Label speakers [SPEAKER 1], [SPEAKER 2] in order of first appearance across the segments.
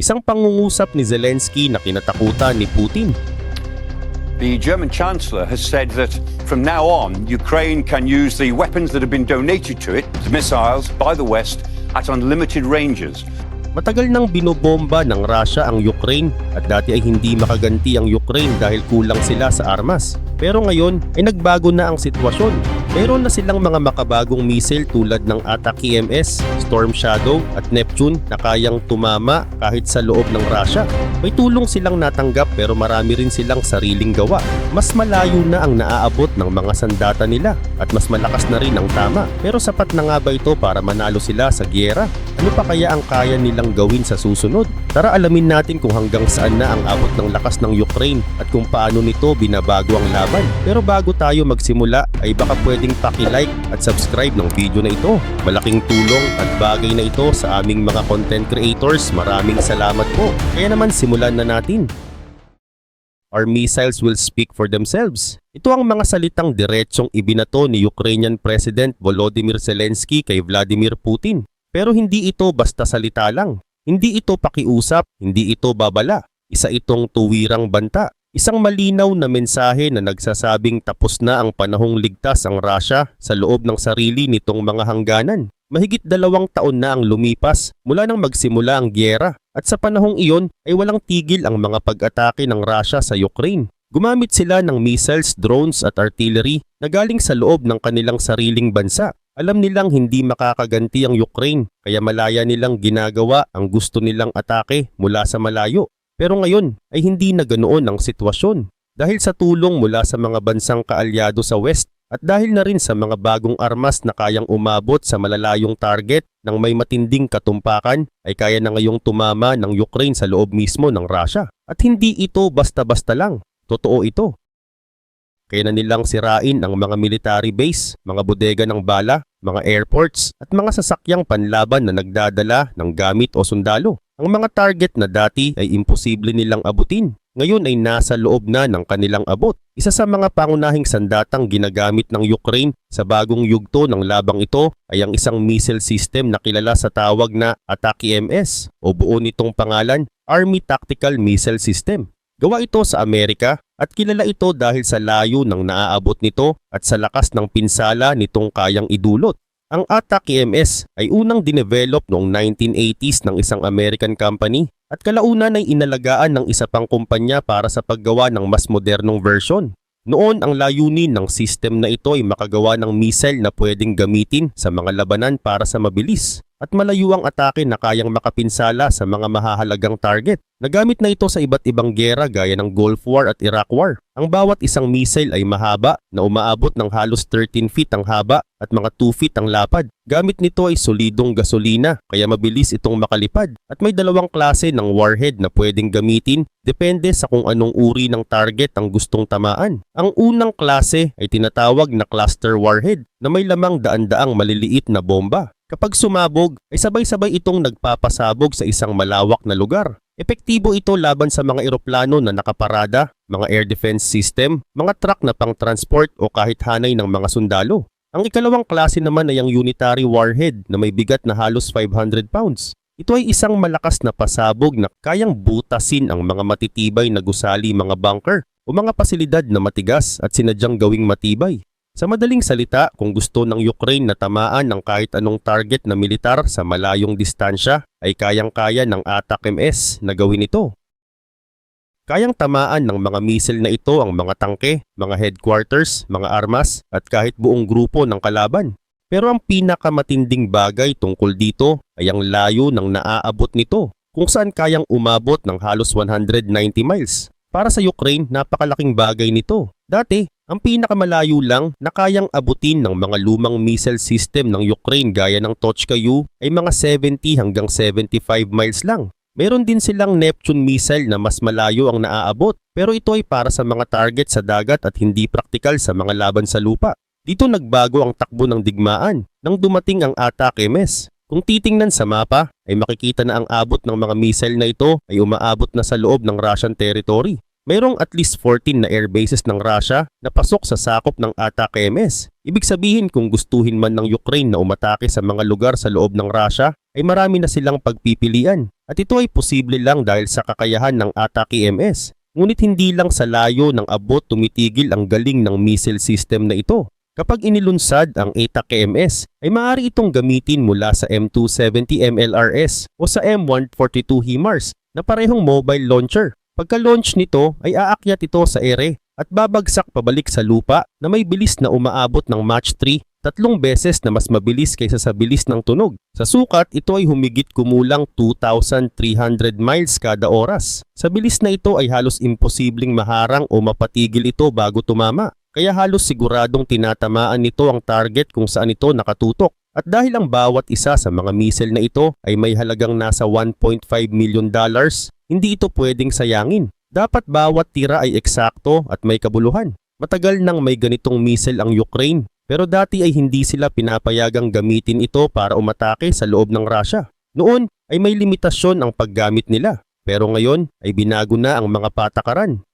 [SPEAKER 1] Isang pangungusap ni Zelensky na kinatakutan ni Putin.
[SPEAKER 2] The German Chancellor has said that from now on, Ukraine can use the weapons that have been donated to it, the missiles, by the West, at unlimited ranges.
[SPEAKER 1] Matagal nang binobomba ng Russia ang Ukraine at dati ay hindi makaganti ang Ukraine dahil kulang sila sa armas. Pero ngayon ay nagbago na ang sitwasyon. Meron na silang mga makabagong missile tulad ng Ataki MS, Storm Shadow at Neptune na kayang tumama kahit sa loob ng Russia. May tulong silang natanggap pero marami rin silang sariling gawa. Mas malayo na ang naaabot ng mga sandata nila at mas malakas na rin ang tama. Pero sapat na nga ba ito para manalo sila sa gyera? Ano pa kaya ang kaya nilang gawin sa susunod? Tara alamin natin kung hanggang saan na ang abot ng lakas ng Ukraine at kung paano nito binabago ang laban. Pero bago tayo magsimula ay baka pwedeng paki-like at subscribe ng video na ito. Malaking tulong at bagay na ito sa aming mga content creators. Maraming salamat po. Kaya naman simulan na natin. Our missiles will speak for themselves. Ito ang mga salitang diretsyong ibinato ni Ukrainian President Volodymyr Zelensky kay Vladimir Putin. Pero hindi ito basta salita lang. Hindi ito pakiusap, hindi ito babala. Isa itong tuwirang banta. Isang malinaw na mensahe na nagsasabing tapos na ang panahong ligtas ang Russia sa loob ng sarili nitong mga hangganan. Mahigit dalawang taon na ang lumipas mula nang magsimula ang gyera at sa panahong iyon ay walang tigil ang mga pag-atake ng Russia sa Ukraine. Gumamit sila ng missiles, drones at artillery na galing sa loob ng kanilang sariling bansa. Alam nilang hindi makakaganti ang Ukraine kaya malaya nilang ginagawa ang gusto nilang atake mula sa malayo. Pero ngayon ay hindi na ganoon ang sitwasyon dahil sa tulong mula sa mga bansang kaalyado sa West at dahil na rin sa mga bagong armas na kayang umabot sa malalayong target ng may matinding katumpakan ay kaya na ngayong tumama ng Ukraine sa loob mismo ng Russia. At hindi ito basta-basta lang. Totoo ito. Kaya na nilang sirain ang mga military base, mga bodega ng bala, mga airports at mga sasakyang panlaban na nagdadala ng gamit o sundalo. Ang mga target na dati ay imposible nilang abutin. Ngayon ay nasa loob na ng kanilang abot. Isa sa mga pangunahing sandatang ginagamit ng Ukraine sa bagong yugto ng labang ito ay ang isang missile system na kilala sa tawag na Ataki-MS o buo nitong pangalan Army Tactical Missile System. Gawa ito sa Amerika at kilala ito dahil sa layo ng naaabot nito at sa lakas ng pinsala nitong kayang idulot. Ang Attack-EMS ay unang dinevelop noong 1980s ng isang American company at kalaunan ay inalagaan ng isa pang kumpanya para sa paggawa ng mas modernong version. Noon ang layunin ng system na ito ay makagawa ng missile na pwedeng gamitin sa mga labanan para sa mabilis at malayo ang atake na kayang makapinsala sa mga mahahalagang target. Nagamit na ito sa iba't ibang gera gaya ng Gulf War at Iraq War. Ang bawat isang missile ay mahaba na umaabot ng halos 13 feet ang haba at mga 2 feet ang lapad. Gamit nito ay solidong gasolina kaya mabilis itong makalipad at may dalawang klase ng warhead na pwedeng gamitin depende sa kung anong uri ng target ang gustong tamaan. Ang unang klase ay tinatawag na cluster warhead na may lamang daan-daang maliliit na bomba. Kapag sumabog, ay sabay-sabay itong nagpapasabog sa isang malawak na lugar. Epektibo ito laban sa mga eroplano na nakaparada, mga air defense system, mga truck na pang-transport o kahit hanay ng mga sundalo. Ang ikalawang klase naman ay ang unitary warhead na may bigat na halos 500 pounds. Ito ay isang malakas na pasabog na kayang butasin ang mga matitibay na gusali mga bunker o mga pasilidad na matigas at sinadyang gawing matibay. Sa madaling salita, kung gusto ng Ukraine na tamaan ng kahit anong target na militar sa malayong distansya, ay kayang-kaya ng Attack-MS na gawin ito. Kayang tamaan ng mga missile na ito ang mga tangke, mga headquarters, mga armas at kahit buong grupo ng kalaban. Pero ang pinakamatinding bagay tungkol dito ay ang layo ng naaabot nito kung saan kayang umabot ng halos 190 miles. Para sa Ukraine, napakalaking bagay nito. Dati, ang pinakamalayo lang na kayang abutin ng mga lumang missile system ng Ukraine gaya ng Tochka-U ay mga 70 hanggang 75 miles lang. Meron din silang Neptune missile na mas malayo ang naaabot pero ito ay para sa mga target sa dagat at hindi praktikal sa mga laban sa lupa. Dito nagbago ang takbo ng digmaan nang dumating ang Attack-MS. Kung titingnan sa mapa ay makikita na ang abot ng mga missile na ito ay umaabot na sa loob ng Russian territory. Mayroong at least 14 na air bases ng Russia na pasok sa sakop ng Attack-MS. Ibig sabihin kung gustuhin man ng Ukraine na umatake sa mga lugar sa loob ng Russia, ay marami na silang pagpipilian. At ito ay posible lang dahil sa kakayahan ng Ataki-MS. Ngunit hindi lang sa layo ng abot tumitigil ang galing ng missile system na ito. Kapag inilunsad ang ATAC-MS ay maaari itong gamitin mula sa M270 MLRS o sa M142 HIMARS na parehong mobile launcher. Pagka-launch nito ay aakyat ito sa ere at babagsak pabalik sa lupa na may bilis na umaabot ng Mach 3 tatlong beses na mas mabilis kaysa sa bilis ng tunog. Sa sukat, ito ay humigit kumulang 2,300 miles kada oras. Sa bilis na ito ay halos imposibleng maharang o mapatigil ito bago tumama. Kaya halos siguradong tinatamaan nito ang target kung saan ito nakatutok. At dahil ang bawat isa sa mga missile na ito ay may halagang nasa 1.5 million dollars, hindi ito pwedeng sayangin. Dapat bawat tira ay eksakto at may kabuluhan. Matagal nang may ganitong missile ang Ukraine, pero dati ay hindi sila pinapayagang gamitin ito para umatake sa loob ng Russia. Noon ay may limitasyon ang paggamit nila, pero ngayon ay binago na ang mga patakaran.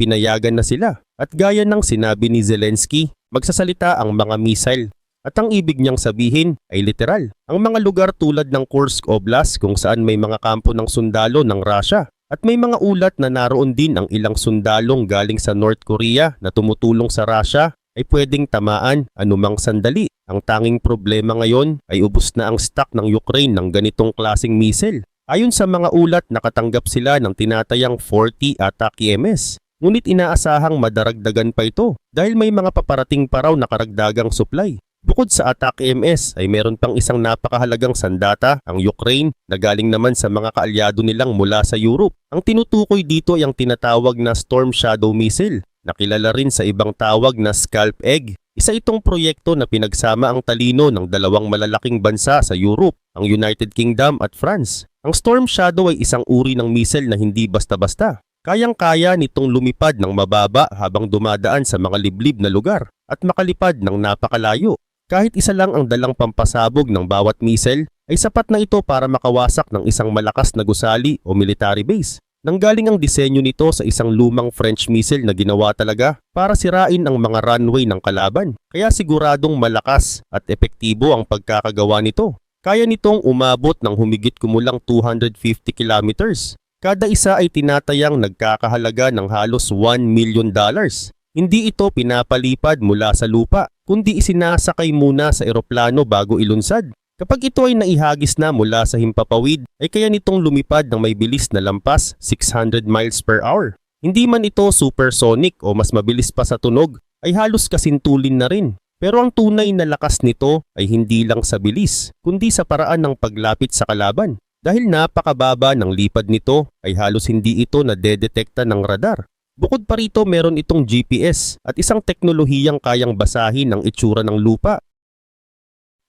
[SPEAKER 1] Pinayagan na sila at gaya ng sinabi ni Zelensky, magsasalita ang mga missile at ang ibig niyang sabihin ay literal. Ang mga lugar tulad ng Kursk Oblast kung saan may mga kampo ng sundalo ng Russia at may mga ulat na naroon din ang ilang sundalong galing sa North Korea na tumutulong sa Russia ay pwedeng tamaan anumang sandali. Ang tanging problema ngayon ay ubos na ang stock ng Ukraine ng ganitong klasing missile. Ayon sa mga ulat, nakatanggap sila ng tinatayang 40 Ataki-MS. Ngunit inaasahang madaragdagan pa ito dahil may mga paparating pa raw na karagdagang supply. Bukod sa Ataki-MS ay meron pang isang napakahalagang sandata, ang Ukraine, na galing naman sa mga kaalyado nilang mula sa Europe. Ang tinutukoy dito ay ang tinatawag na Storm Shadow Missile, na kilala rin sa ibang tawag na Scalp Egg. Isa itong proyekto na pinagsama ang talino ng dalawang malalaking bansa sa Europe, ang United Kingdom at France. Ang Storm Shadow ay isang uri ng missile na hindi basta-basta. Kayang-kaya nitong lumipad ng mababa habang dumadaan sa mga liblib na lugar at makalipad ng napakalayo. Kahit isa lang ang dalang pampasabog ng bawat missile ay sapat na ito para makawasak ng isang malakas na gusali o military base. Nanggaling ang disenyo nito sa isang lumang French missile na ginawa talaga para sirain ang mga runway ng kalaban. Kaya siguradong malakas at epektibo ang pagkakagawa nito. Kaya nitong umabot ng humigit kumulang 250 kilometers. Kada isa ay tinatayang nagkakahalaga ng halos 1 million dollars. Hindi ito pinapalipad mula sa lupa, kundi isinasakay muna sa eroplano bago ilunsad. Kapag ito ay naihagis na mula sa himpapawid, ay kaya nitong lumipad ng may bilis na lampas 600 miles per hour. Hindi man ito supersonic o mas mabilis pa sa tunog, ay halos kasintulin na rin. Pero ang tunay na lakas nito ay hindi lang sa bilis, kundi sa paraan ng paglapit sa kalaban. Dahil napakababa ng lipad nito ay halos hindi ito nadedetekta ng radar. Bukod pa rito meron itong GPS at isang teknolohiyang kayang basahin ang itsura ng lupa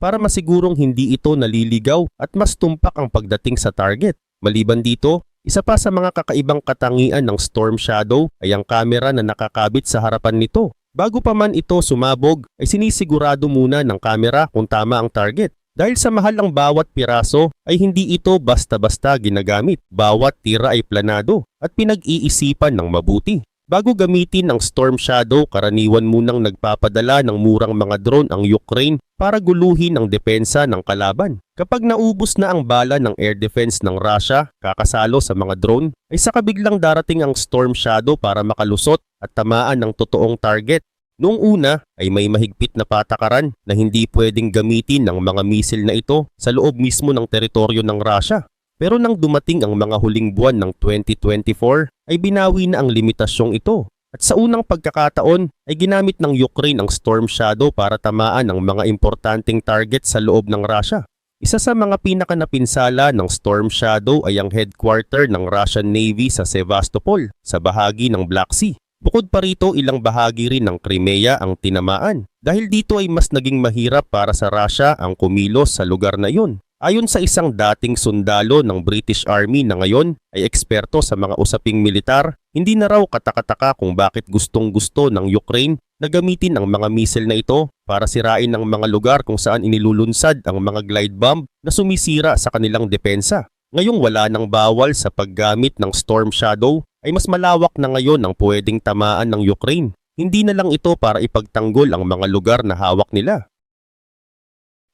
[SPEAKER 1] para masigurong hindi ito naliligaw at mas tumpak ang pagdating sa target. Maliban dito, isa pa sa mga kakaibang katangian ng Storm Shadow ay ang kamera na nakakabit sa harapan nito. Bago pa man ito sumabog, ay sinisigurado muna ng kamera kung tama ang target. Dahil sa mahal ang bawat piraso ay hindi ito basta-basta ginagamit. Bawat tira ay planado at pinag-iisipan ng mabuti. Bago gamitin ang Storm Shadow, karaniwan munang nagpapadala ng murang mga drone ang Ukraine para guluhin ang depensa ng kalaban. Kapag naubos na ang bala ng air defense ng Russia, kakasalo sa mga drone, ay saka biglang darating ang Storm Shadow para makalusot at tamaan ng totoong target. Noong una ay may mahigpit na patakaran na hindi pwedeng gamitin ng mga misil na ito sa loob mismo ng teritoryo ng Russia. Pero nang dumating ang mga huling buwan ng 2024 ay binawi na ang limitasyong ito. At sa unang pagkakataon ay ginamit ng Ukraine ang Storm Shadow para tamaan ang mga importanteng target sa loob ng Russia. Isa sa mga pinakanapinsala ng Storm Shadow ay ang headquarter ng Russian Navy sa Sevastopol sa bahagi ng Black Sea. Bukod pa rito ilang bahagi rin ng Crimea ang tinamaan. Dahil dito ay mas naging mahirap para sa Russia ang kumilos sa lugar na iyon. Ayon sa isang dating sundalo ng British Army na ngayon ay eksperto sa mga usaping militar, hindi na raw katakataka kung bakit gustong gusto ng Ukraine na gamitin ang mga missile na ito para sirain ang mga lugar kung saan inilulunsad ang mga glide bomb na sumisira sa kanilang depensa. Ngayong wala nang bawal sa paggamit ng Storm Shadow ay mas malawak na ngayon ang pwedeng tamaan ng Ukraine. Hindi na lang ito para ipagtanggol ang mga lugar na hawak nila.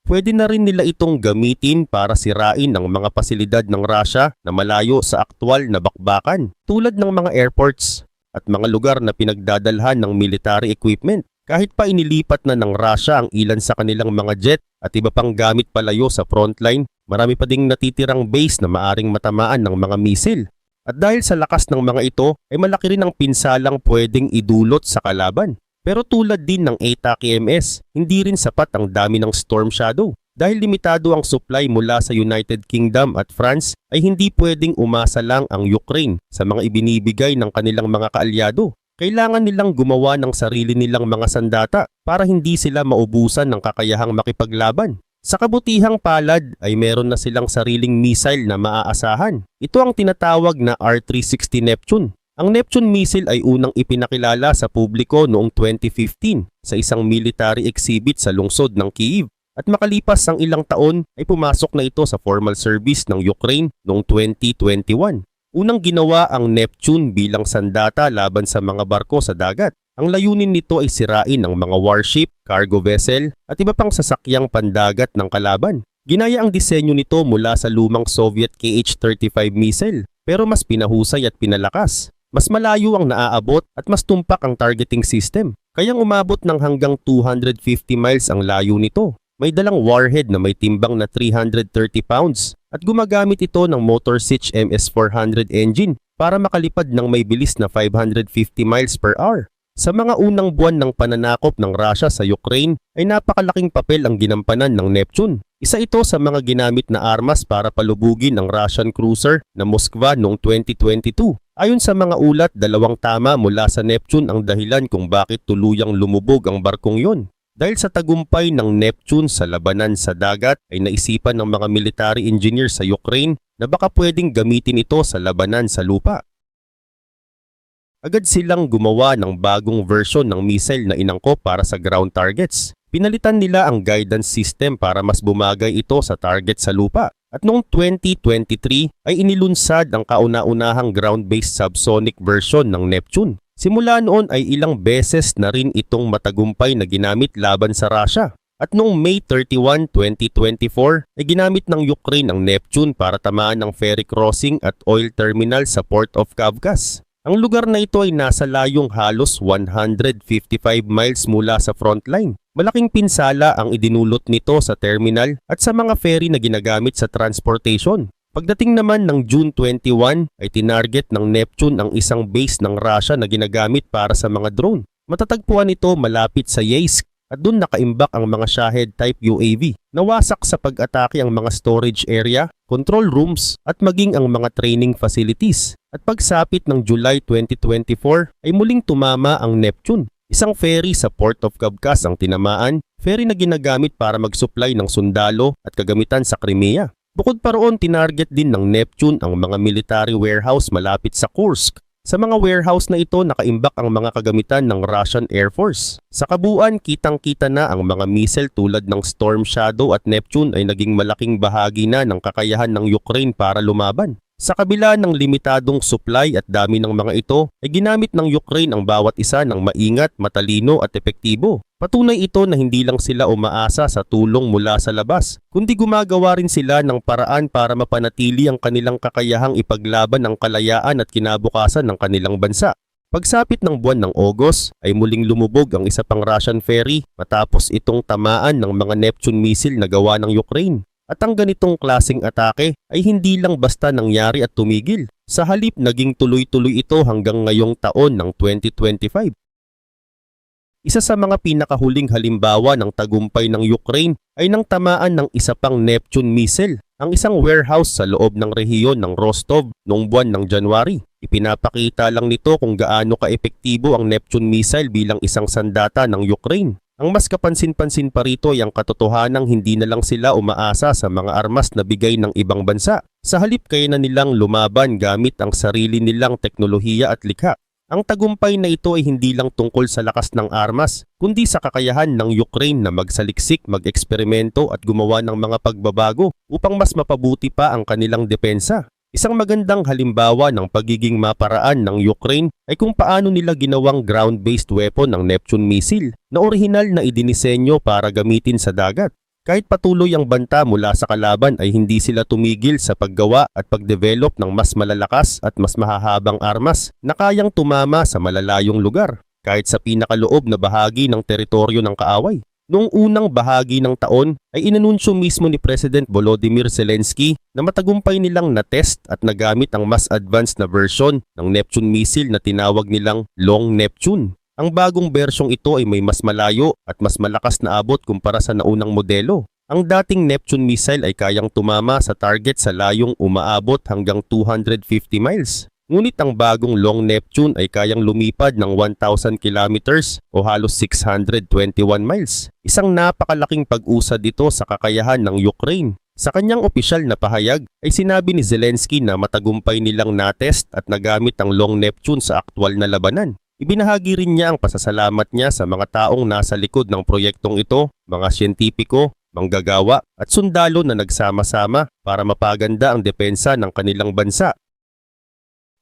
[SPEAKER 1] pwede na rin nila itong gamitin para sirain ang mga pasilidad ng Russia na malayo sa aktwal na bakbakan tulad ng mga airports at mga lugar na pinagdadalhan ng military equipment. Kahit pa inilipat na ng Russia ang ilan sa kanilang mga jet at iba pang gamit palayo sa frontline, marami pa ding natitirang base na maaring matamaan ng mga misil. At dahil sa lakas ng mga ito, ay malaki rin ang pinsalang pwedeng idulot sa kalaban. Pero tulad din ng ATAC-MS, hindi rin sapat ang dami ng Storm Shadow. Dahil limitado ang supply mula sa United Kingdom at France, ay hindi pwedeng umasa lang ang Ukraine sa mga ibinibigay ng kanilang mga kaalyado. Kailangan nilang gumawa ng sarili nilang mga sandata para hindi sila maubusan ng kakayahang makipaglaban. Sa kabutihang palad ay meron na silang sariling missile na maaasahan. Ito ang tinatawag na R-360 Neptune. Ang Neptune missile ay unang ipinakilala sa publiko noong 2015 sa isang military exhibit sa lungsod ng Kyiv. At makalipas ang ilang taon ay pumasok na ito sa formal service ng Ukraine noong 2021. Unang ginawa ang Neptune bilang sandata laban sa mga barko sa dagat. Ang layunin nito ay sirain ang mga warship, cargo vessel at iba pang sasakyang pandagat ng kalaban. Ginaya ang disenyo nito mula sa lumang Soviet KH-35 missile pero mas pinahusay at pinalakas. Mas malayo ang naaabot at mas tumpak ang targeting system. Kayang umabot ng hanggang 250 miles ang layo nito. May dalang warhead na may timbang na 330 pounds at gumagamit ito ng Motor Sich MS-400 engine para makalipad ng may bilis na 550 miles per hour. Sa mga unang buwan ng pananakop ng Russia sa Ukraine ay napakalaking papel ang ginampanan ng Neptune. Isa ito sa mga ginamit na armas para palubugin ang Russian cruiser na Moskva noong 2022. Ayon sa mga ulat, dalawang tama mula sa Neptune ang dahilan kung bakit tuluyang lumubog ang barkong yon. Dahil sa tagumpay ng Neptune sa labanan sa dagat ay naisipan ng mga military engineers sa Ukraine na baka pwedeng gamitin ito sa labanan sa lupa. Agad silang gumawa ng bagong version ng missile na inangkop para sa ground targets. Pinalitan nila ang guidance system para mas bumagay ito sa target sa lupa. At noong 2023 ay inilunsad ang kauna-unahang ground-based subsonic version ng Neptune. Simula noon ay ilang beses na rin itong matagumpay na ginamit laban sa Russia. At noong May 31, 2024 ay ginamit ng Ukraine ang Neptune para tamaan ng ferry crossing at oil terminal sa Port of Kavkaz. Ang lugar na ito ay nasa layong halos 155 miles mula sa frontline. Malaking pinsala ang idinulot nito sa terminal at sa mga ferry na ginagamit sa transportation. Pagdating naman ng June 21 ay tinarget ng Neptune ang isang base ng Russia na ginagamit para sa mga drone. Matatagpuan ito malapit sa Yeisk at doon nakaimbak ang mga Shahed type UAV. Nawasak sa pag-atake ang mga storage area, control rooms at maging ang mga training facilities. At pagsapit ng July 2024 ay muling tumama ang Neptune. Isang ferry sa Port of Kavkaz ang tinamaan, ferry na ginagamit para mag-supply ng sundalo at kagamitan sa Crimea. Bukod pa roon, tinarget din ng Neptune ang mga military warehouse malapit sa Kursk. Sa mga warehouse na ito, nakaimbak ang mga kagamitan ng Russian Air Force. Sa kabuuan, kitang-kita na ang mga missile tulad ng Storm Shadow at Neptune ay naging malaking bahagi na ng kakayahan ng Ukraine para lumaban. Sa kabila ng limitadong supply at dami ng mga ito, ay ginamit ng Ukraine ang bawat isa ng maingat, matalino at epektibo. Patunay ito na hindi lang sila umaasa sa tulong mula sa labas, kundi gumagawa rin sila ng paraan para mapanatili ang kanilang kakayahang ipaglaban ang kalayaan at kinabukasan ng kanilang bansa. Pagsapit ng buwan ng Ogos ay muling lumubog ang isa pang Russian ferry matapos itong tamaan ng mga Neptune missile na gawa ng Ukraine. At ang ganitong klasing atake ay hindi lang basta nangyari at tumigil. Sa halip naging tuloy-tuloy ito hanggang ngayong taon ng 2025. Isa sa mga pinakahuling halimbawa ng tagumpay ng Ukraine ay nang tamaan ng isa pang Neptune missile, ang isang warehouse sa loob ng rehiyon ng Rostov noong buwan ng January. Ipinapakita lang nito kung gaano kaepektibo ang Neptune missile bilang isang sandata ng Ukraine. Ang mas kapansin-pansin pa rito ay ang katotohanang hindi na lang sila umaasa sa mga armas na bigay ng ibang bansa. Sa halip kaya na nilang lumaban gamit ang sarili nilang teknolohiya at likha. Ang tagumpay na ito ay hindi lang tungkol sa lakas ng armas, kundi sa kakayahan ng Ukraine na magsaliksik, mag-eksperimento at gumawa ng mga pagbabago upang mas mapabuti pa ang kanilang depensa. Isang magandang halimbawa ng pagiging maparaan ng Ukraine ay kung paano nila ginawang ground-based weapon ang Neptune missile na orihinal na idinisenyo para gamitin sa dagat. Kahit patuloy ang banta mula sa kalaban ay hindi sila tumigil sa paggawa at pagdevelop ng mas malalakas at mas mahahabang armas na kayang tumama sa malalayong lugar kahit sa pinakaloob na bahagi ng teritoryo ng kaaway. Noong unang bahagi ng taon ay inanunsyo mismo ni President Volodymyr Zelensky na matagumpay nilang na-test at nagamit ang mas advanced na version ng Neptune missile na tinawag nilang Long Neptune. Ang bagong bersyong ito ay may mas malayo at mas malakas na abot kumpara sa naunang modelo. Ang dating Neptune missile ay kayang tumama sa target sa layong umaabot hanggang 250 miles. Ngunit ang bagong Long Neptune ay kayang lumipad ng 1,000 kilometers o halos 621 miles. Isang napakalaking pag-usad dito sa kakayahan ng Ukraine. Sa kanyang opisyal na pahayag ay sinabi ni Zelensky na matagumpay nilang natest at nagamit ang Long Neptune sa aktwal na labanan. Ibinahagi rin niya ang pasasalamat niya sa mga taong nasa likod ng proyektong ito, mga siyentipiko, manggagawa at sundalo na nagsama-sama para mapaganda ang depensa ng kanilang bansa.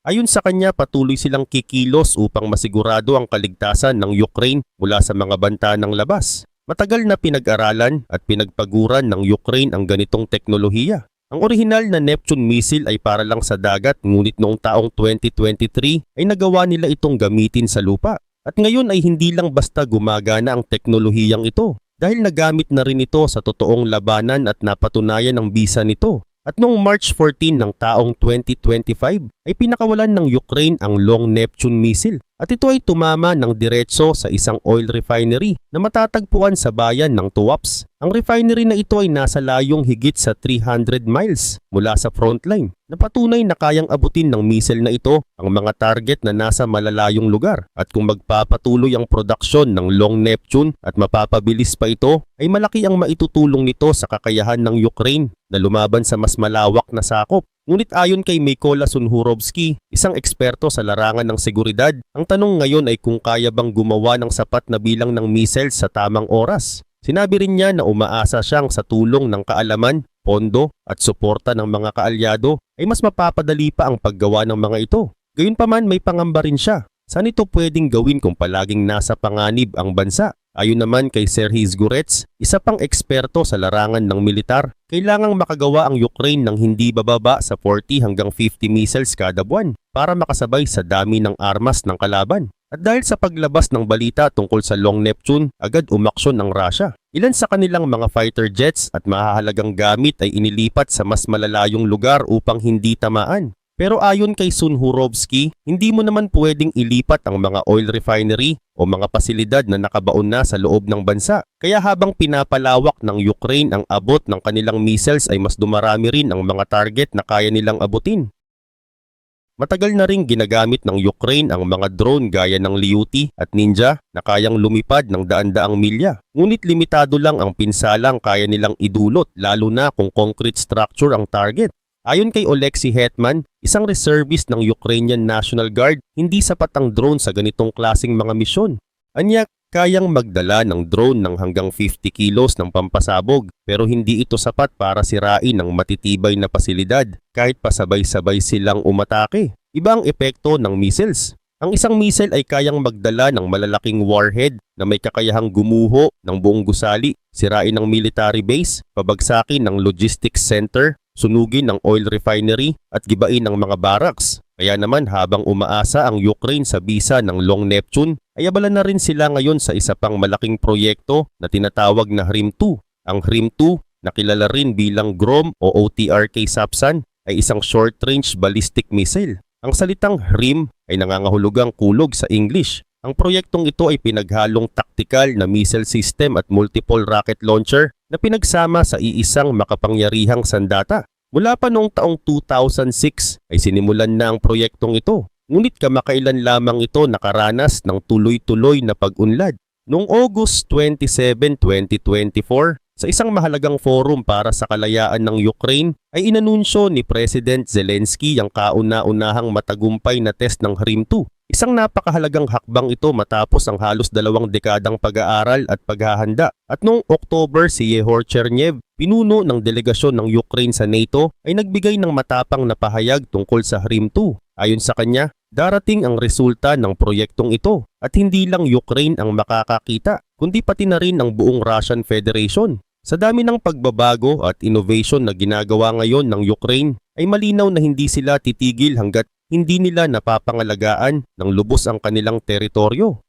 [SPEAKER 1] Ayon sa kanya, patuloy silang kikilos upang masigurado ang kaligtasan ng Ukraine mula sa mga banta ng labas. Matagal na pinag-aralan at pinagpaguran ng Ukraine ang ganitong teknolohiya. Ang orihinal na Neptune missile ay para lang sa dagat ngunit noong taong 2023 ay nagawa nila itong gamitin sa lupa. At ngayon ay hindi lang basta gumagana ang teknolohiyang ito dahil nagamit na rin ito sa totoong labanan at napatunayan ang bisa nito. At noong March 14 ng taong 2025 ay pinakawalan ng Ukraine ang Long Neptune missile at ito ay tumama ng diretso sa isang oil refinery na matatagpuan sa bayan ng Tuwaps. Ang refinery na ito ay nasa layong higit sa 300 miles mula sa frontline na patunay na kayang abutin ng missile na ito ang mga target na nasa malalayong lugar at kung magpapatuloy ang produksyon ng Long Neptune at mapapabilis pa ito ay malaki ang maitutulong nito sa kakayahan ng Ukraine na lumaban sa mas malawak na sakop. Ngunit ayon kay Mykola Sunhurovsky, isang eksperto sa larangan ng seguridad, ang tanong ngayon ay kung kaya bang gumawa ng sapat na bilang ng missiles sa tamang oras. Sinabi rin niya na umaasa siyang sa tulong ng kaalaman, pondo at suporta ng mga kaalyado ay mas mapapadali pa ang paggawa ng mga ito. Gayunpaman may pangamba rin siya. Saan ito pwedeng gawin kung palaging nasa panganib ang bansa? Ayon naman kay Serhiy Zgurets, isa pang eksperto sa larangan ng militar, kailangang makagawa ang Ukraine ng hindi bababa sa 40 hanggang 50 missiles kada buwan para makasabay sa dami ng armas ng kalaban. At dahil sa paglabas ng balita tungkol sa Long Neptune, agad umaksyon ang Russia. Ilan sa kanilang mga fighter jets at mahahalagang gamit ay inilipat sa mas malalayong lugar upang hindi tamaan. Pero ayon kay Sunhurovsky, hindi mo naman pwedeng ilipat ang mga oil refinery o mga pasilidad na nakabaon na sa loob ng bansa. Kaya habang pinapalawak ng Ukraine ang abot ng kanilang missiles ay mas dumarami rin ang mga target na kaya nilang abutin. Matagal na ring ginagamit ng Ukraine ang mga drone gaya ng Liuti at Ninja na kayang lumipad ng daan-daang milya. Ngunit limitado lang ang pinsalang kaya nilang idulot lalo na kung concrete structure ang target. Ayon kay Oleksiy Hetman, isang reservist ng Ukrainian National Guard, hindi sapat ang drone sa ganitong klasing mga misyon. Anya, kayang magdala ng drone ng hanggang 50 kilos ng pampasabog pero hindi ito sapat para sirain ang matitibay na pasilidad kahit pasabay-sabay silang umatake. Iba ang epekto ng missiles. Ang isang missile ay kayang magdala ng malalaking warhead na may kakayahang gumuho ng buong gusali, sirain ng military base, pabagsakin ng logistics center, sunugin ng oil refinery at gibain ng mga barracks. Kaya naman habang umaasa ang Ukraine sa bisa ng Long Neptune, ay abala na rin sila ngayon sa isa pang malaking proyekto na tinatawag na HRIM-2. Ang HRIM-2 na kilala rin bilang GROM o OTRK Sapsan ay isang short-range ballistic missile. Ang salitang HRIM ay nangangahulugang kulog sa English. Ang proyektong ito ay pinaghalong taktikal na missile system at multiple rocket launcher na pinagsama sa iisang makapangyarihang sandata. Mula pa noong taong 2006 ay sinimulan na ang proyektong ito. Ngunit kamakailan lamang ito nakaranas ng tuloy-tuloy na pag-unlad. Noong August 27, 2024, sa isang mahalagang forum para sa kalayaan ng Ukraine ay inanunsyo ni President Zelensky ang kauna-unahang matagumpay na test ng HRIM-2. Isang napakahalagang hakbang ito matapos ang halos dalawang dekadang pag-aaral at paghahanda. At noong October si Yehor Chernyev, pinuno ng delegasyon ng Ukraine sa NATO, ay nagbigay ng matapang na pahayag tungkol sa HRIM-2. Ayon sa kanya, darating ang resulta ng proyektong ito at hindi lang Ukraine ang makakakita, kundi pati na rin ang buong Russian Federation. Sa dami ng pagbabago at innovation na ginagawa ngayon ng Ukraine, ay malinaw na hindi sila titigil hanggat hindi nila napapangalagaan ng lubos ang kanilang teritoryo.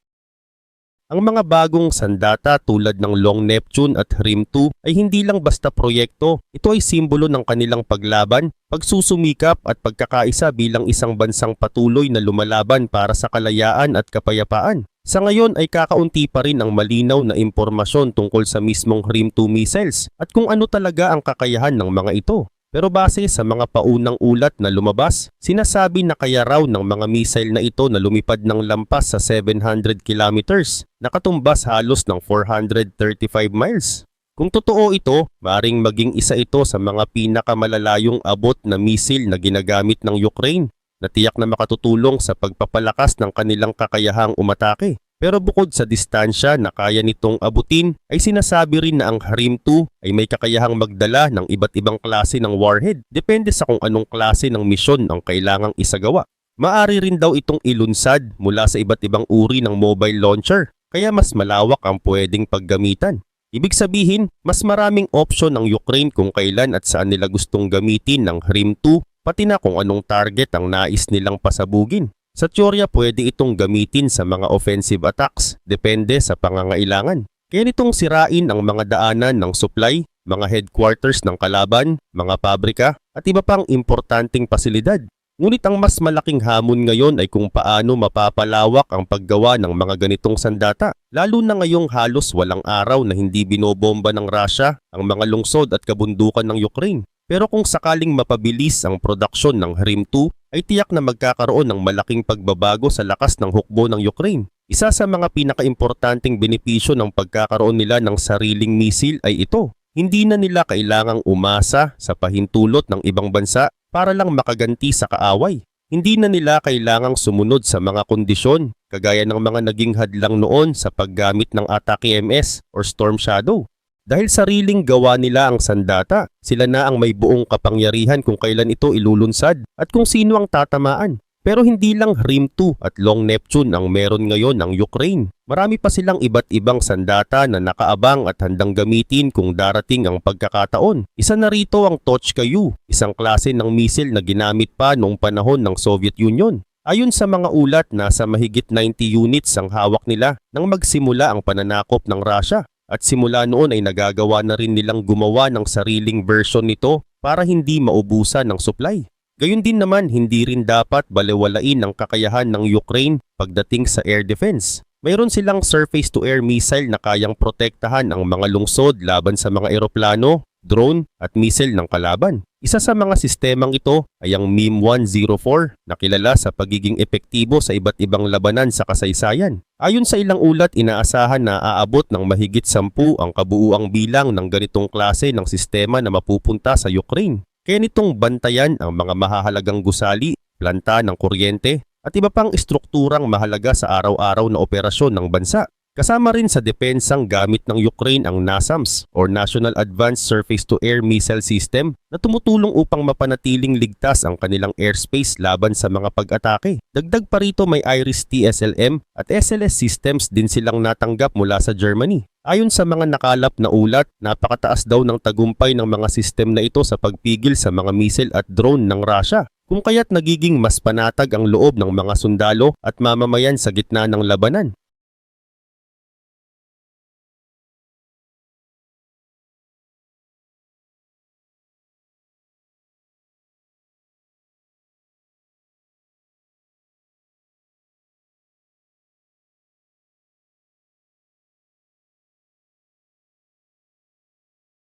[SPEAKER 1] Ang mga bagong sandata tulad ng Long Neptune at Rim 2 ay hindi lang basta proyekto, ito ay simbolo ng kanilang paglaban, pagsusumikap at pagkakaisa bilang isang bansang patuloy na lumalaban para sa kalayaan at kapayapaan. Sa ngayon ay kakaunti pa rin ang malinaw na impormasyon tungkol sa mismong Rim 2 missiles at kung ano talaga ang kakayahan ng mga ito. Pero base sa mga paunang ulat na lumabas, sinasabi na kaya raw ng mga missile na ito na lumipad ng lampas sa 700 kilometers, nakatumbas halos ng 435 miles. Kung totoo ito, maring maging isa ito sa mga pinakamalalayong abot na misil na ginagamit ng Ukraine na tiyak na makatutulong sa pagpapalakas ng kanilang kakayahang umatake. Pero bukod sa distansya na kaya nitong abutin, ay sinasabi rin na ang Harim 2 ay may kakayahang magdala ng iba't ibang klase ng warhead depende sa kung anong klase ng misyon ang kailangang isagawa. Maari rin daw itong ilunsad mula sa iba't ibang uri ng mobile launcher, kaya mas malawak ang pwedeng paggamitan. Ibig sabihin, mas maraming option ng Ukraine kung kailan at saan nila gustong gamitin ng Harim 2 pati na kung anong target ang nais nilang pasabugin. Sa teorya pwede itong gamitin sa mga offensive attacks, depende sa pangangailangan. Kaya nitong sirain ang mga daanan ng supply, mga headquarters ng kalaban, mga pabrika, at iba pang importanteng pasilidad. Ngunit ang mas malaking hamon ngayon ay kung paano mapapalawak ang paggawa ng mga ganitong sandata, lalo na ngayong halos walang araw na hindi binobomba ng Russia ang mga lungsod at kabundukan ng Ukraine. Pero kung sakaling mapabilis ang produksyon ng Harim 2, ay tiyak na magkakaroon ng malaking pagbabago sa lakas ng hukbo ng Ukraine. Isa sa mga pinakaimportanteng benepisyo ng pagkakaroon nila ng sariling misil ay ito. Hindi na nila kailangang umasa sa pahintulot ng ibang bansa para lang makaganti sa kaaway. Hindi na nila kailangang sumunod sa mga kondisyon kagaya ng mga naging hadlang noon sa paggamit ng Atake MS or Storm Shadow. Dahil sariling gawa nila ang sandata, sila na ang may buong kapangyarihan kung kailan ito ilulunsad at kung sino ang tatamaan. Pero hindi lang Rim 2 at Long Neptune ang meron ngayon ng Ukraine. Marami pa silang iba't ibang sandata na nakaabang at handang gamitin kung darating ang pagkakataon. Isa na rito ang Tochka U, isang klase ng misil na ginamit pa noong panahon ng Soviet Union. Ayon sa mga ulat, nasa mahigit 90 units ang hawak nila nang magsimula ang pananakop ng Russia at simula noon ay nagagawa na rin nilang gumawa ng sariling version nito para hindi maubusan ng supply. Gayun din naman, hindi rin dapat balewalain ang kakayahan ng Ukraine pagdating sa air defense. Mayroon silang surface-to-air missile na kayang protektahan ang mga lungsod laban sa mga eroplano, drone at missile ng kalaban. Isa sa mga sistemang ito ay ang MIM-104 na kilala sa pagiging epektibo sa iba't ibang labanan sa kasaysayan. Ayon sa ilang ulat, inaasahan na aabot ng mahigit 10 ang kabuuang bilang ng ganitong klase ng sistema na mapupunta sa Ukraine. Kaya nitong bantayan ang mga mahahalagang gusali, planta ng kuryente at iba pang estrukturang mahalaga sa araw-araw na operasyon ng bansa. Kasama rin sa depensang gamit ng Ukraine ang NASAMS or National Advanced Surface-to-Air Missile System na tumutulong upang mapanatiling ligtas ang kanilang airspace laban sa mga pag-atake. Dagdag pa rito may IRIS-T SLM at SLS systems din silang natanggap mula sa Germany. Ayon sa mga nakalap na ulat, napakataas daw ng tagumpay ng mga sistem na ito sa pagpigil sa mga missile at drone ng Russia kung kaya't nagiging mas panatag ang loob ng mga sundalo at mamamayan sa gitna ng labanan.